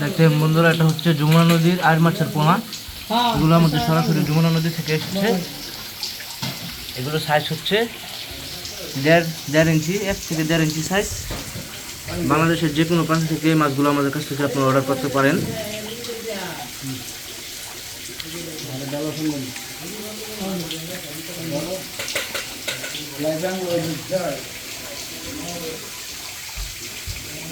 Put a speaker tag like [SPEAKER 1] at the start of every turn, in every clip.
[SPEAKER 1] দেখতে বন্ধুরা, এটা হচ্ছে যমুনা নদীর আর মাছের পোনা।
[SPEAKER 2] এগুলো আমাদের সরাসরি
[SPEAKER 1] যমুনা নদী থেকে এসেছে। এগুলো সাইজ হচ্ছে দেড় দেড় ইঞ্চি, এক থেকে দেড় ইঞ্চি সাইজ বাংলাদেশের যে কোনো প্রান্ত থেকে এই মাছগুলো আমাদের কাছ থেকে আপনারা অর্ডার করতে পারেন।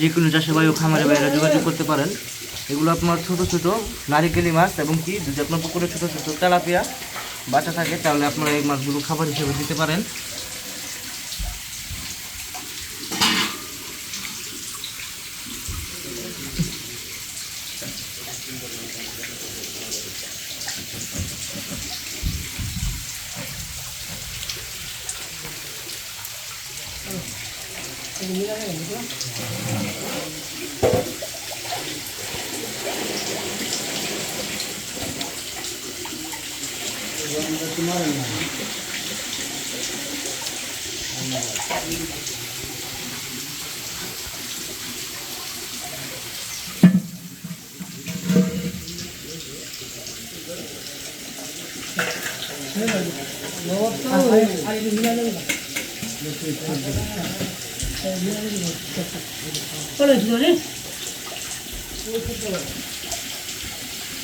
[SPEAKER 1] যে কোনো চাষে খামারে বাইরে যোগাযোগ করতে পারেন। এগুলো আপনার ছোট ছোট নারিকেলি মাছ এবং কি, যদি আপনার পুকুরে ছোট ছোট তেলাপিয়া বাচ্চা থাকে, তাহলে আপনারা এই মাছগুলো খাবার হিসেবে দিতে পারেন।
[SPEAKER 2] 이렇게 해서
[SPEAKER 3] 이거 주말에
[SPEAKER 2] 넣었다. 아, 아, 아, 이거 미안해.
[SPEAKER 3] 이렇게
[SPEAKER 2] 好了안해 요. 제가 잘.